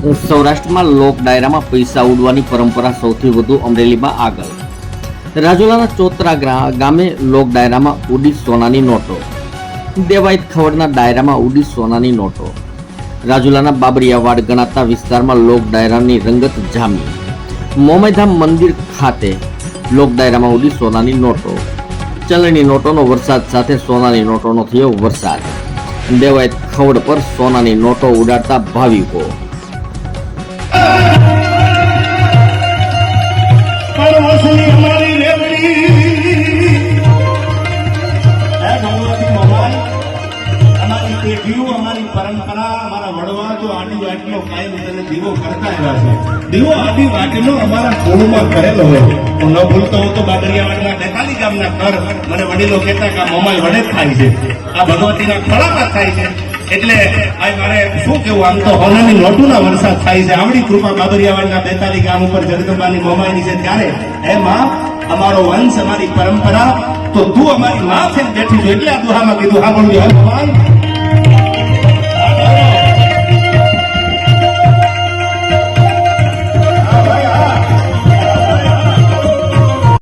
સૌરાષ્ટ્રમાં લોક ડાયરામાં પૈસા ઉડવાની પરંપરા સૌથી વધુ અમરેલીમાં આગળ. રાજુલાના ચોતરા ગામે લોક ડાયરામાં ઉડી સોનાની નોટો. દેવાયત ખવડના ડાયરામાં ઉડી સોનાની નોટો. રાજુલાના બાબરિયાવાડ ગણાતા વિસ્તારમાં લોક ડાયરાની રંગત જામી. મોમેધામ મંદિર ખાતે લોક ડાયરામાં ઉડી સોનાની નોટો. ચલણી નોટોનો વરસાદ સાથે સોનાની નોટોનો થયો વરસાદ. દેવાયત ખવડ પર સોનાની નોટો ઉડાડતા ભાવિકો. દીવો આડી વાટનો અમારા કુળમાં કરેલો હોય હું ન ભૂલતો હું તો બાબરિયાવાડના બેતાલી ગામના ઘર મને વડીલો કહેતા કે આ વડે થાય છે આ ભગવતીના ખોળામાં થાય છે. એટલે આ મારે શું કેવું આમ તો હોનાની લોટુના વરસાદ થાય છે. આવડી કૃપા બાબરિયાવાડના બેતાલી ગામ ઉપર જગદંબાની મોમાઈની છે. ત્યારે હે માં, અમારો વંશ, અમારી પરંપરા, તો તું અમારી માં છે બેઠી છો. એટલે આ દુહામાં કીધું, હા બોલ્યું હે ભગવાન